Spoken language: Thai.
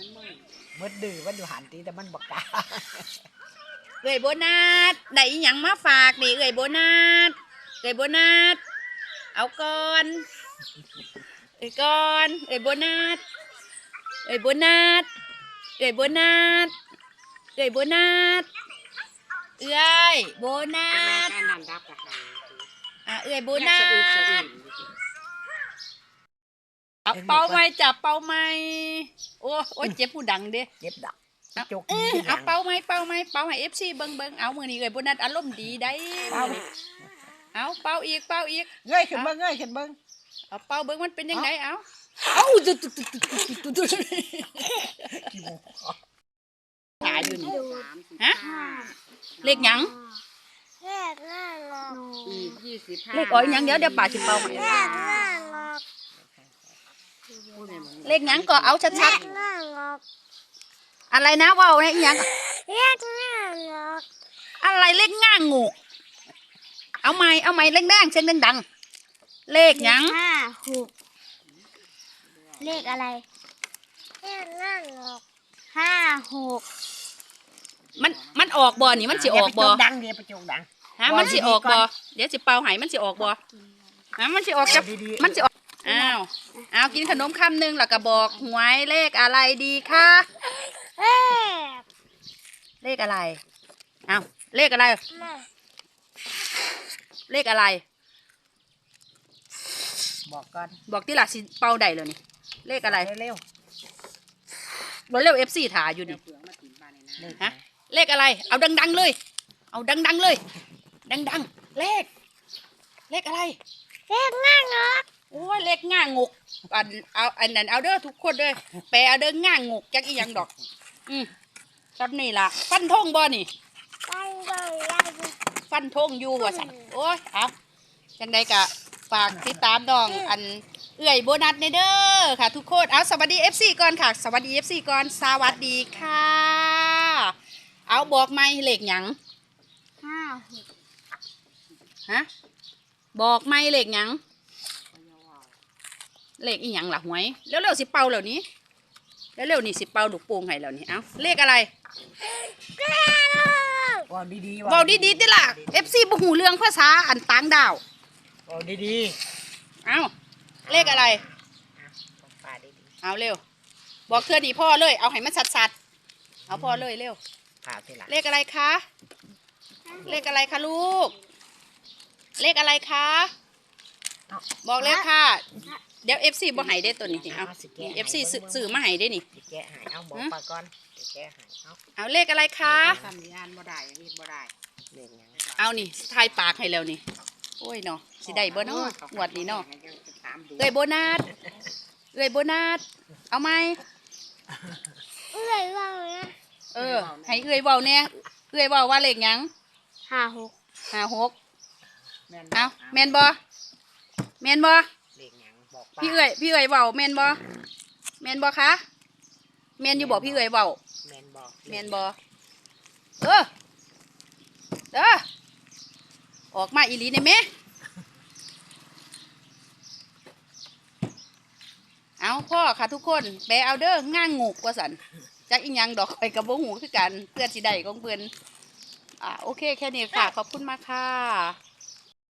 มันมืดมืดดื้อมันอยู่หันตีแต่มันบักกล้าเอ้ยโบนัสได้อีหยังมาฝากนี่เอ้ยโบนัสเอ้ยโบนัสเอาก่อนเอ้ยก่อนเอ้ยโบนัสเอ้ยโบนัสเอ้ยโบนัสเอ้ยโบนัสเอ้ยโบนัสการนันดับกับใครอะเอ้ยโบบุญนัสะอึกสะสอึก เอาเป่าไหม้จับเป่าไหม้โอ้โอ้ยเจ็บผู้ดังเด้เจ็บดักเอาจกเออที่เอาหลังเป่าไหม้เป่าไหม้เป่าให้เอฟซีเบิ่งเบิ่งเอามือนี้เอ้ยโบนัสอารมณ์ดีได้เป่าเอาเป่าอีกเป่าอีกเงยขึ้นเบิ้งเงยขึ้นเบิ้งเอาเป่าเบิ่งมันเป็นยังไงเอาเอาจุดจุดจุดจุดจุดจุดจุดกี่โมงหาอยู่นี่สามสิบฮะห้าเลขหยังเลขหน้างอกอีกยี่สิบห้าเลขอ๋อยหยังเดี๋ยวเดี๋ยวป่าสิเป่าให้เลขหน้างอกพูดเลยมัน เลขหยังก็เอาชัดเลขหน้างอกๆ อะไรนะว่าวเนี่ยหยังเลขหน้างอกอะไรเลขง่างงูเอาไม้เอาไม้แรงๆเสียงดังๆเลขหยัง ห้าหกเลขอะไรเลขหน้างอกห้าหกมันมันออกบ่นี่มันสิออกบ่ย่าไปจดังเดี๋ยวไปจกดัง ฮะมันสิออกบ่เดี๋ยวสิเป่าให้มันสิออกบ่ฮะมันสิออกกับเอาดีๆ มันสิออก อ้าวอ้าวกินขนมคำหนึงแล้วก็บอกหวยเลขอะไรดีคะเอ๊ะเลขอะไรอ้าวเลขอะไรมาเลขอะไร บอกก่อนบอกที่หลักสิเป่าได้เลยนี่ เลขอะไรเร็วรถเร็วเอฟซีถ่ายอยู่นี่เปลือกมาถึงบ้านเลยนะๆเลขฮะเลขอะไร เอาดัง ๆ เลย เอาดัง ๆ เลย ดัง ๆ เลข เลขอะไร เลขหน้างอกโอ้ย เลขง่างงกอันเอาอันนั้นเอาเด้อทุกคนเด้อแปลเอาเด้อง่างงกจักอีหยังดอก อืมตอนนี้ล่ะ ฟันธงบ่นี่ ตั้งใจยังฟันธงอยู่ว่าสั่นโอ้ยเอาจังใดกะฝากติดตามดองอันเอื่อยโบนัสในเด้อค่ะ ทุกคนเอาสวัสดี FC ก่อนค่ะ สวัสดี FC ก่อนสวัสดีค่ะ เอาบอกไม่เลขหยังห้าหกฮะบอกไม่เลขหยัง เลขอีหยังล่ะหวยเร็วๆสิเป่าแล้วนี้เร็วๆนี่สิเป่าลูกโป่งให้แล้วนี่เอาเลขอะไรว่าดีๆเบาดีๆติล่ะ FC บ่หูเรื่องภาษาอันต่างดาวว่าดีเอาเลขอะไรๆบอกป้าดีเอาเร็ว บอกเพื่อนดีพ่อเลย เอาให้มันสัดๆเอาพ่อเลยเร็วๆป้าทีหลังเลขอะไรคะเลขอะไรคะลูก เลขอะไรคะ บอกเลยค่ะ เดี๋ยว FC บ่ให้ได้ตัวนี้นี่เอาสิแกะให้ FC ซื้อซื้อมาให้ได้นี่สิแกะให้เอาบอกป้าก่อนสิแกะให้เอาเอาเลขอะไรคะทำงานบ่ได้เฮ็ดบ่ได้เลขหยังเอานี่ทายปากให้แล้วนี่โอ้ยเนาะสิได้บ่เนาะงวดนี้เนาะถามดูเอ้ยโบนัสเอ้ยโบนัสเอาไหมเอ้ยว่าไงเออให้เอ้ยเว้าเนี่ยเอ้ยเว้าว่าเลขหยังห้าหกห้าหกแม่นเอาแม่นบ่ แม่นบ่เลขหยังบอกป้าพี่เอ้ยพี่เอ้ยเว้าแม่นบ่แม่นบ่คะแม่นอยู่บ่พี่เอ้ยเว้าแมนบอกแม่นบ่เออเด้อออกมาอีหลีได้ไหมเอาพ่อค่ะทุกคนแปลเอาเด้อง่างงูกว่าสันจักอีหยังดอกข่อยกับบ่หูคือกันเพื่อนสิได้ของเพิ่นอ่าโอเคแค่นี้ค่ะ ขอบคุณมากค่ะ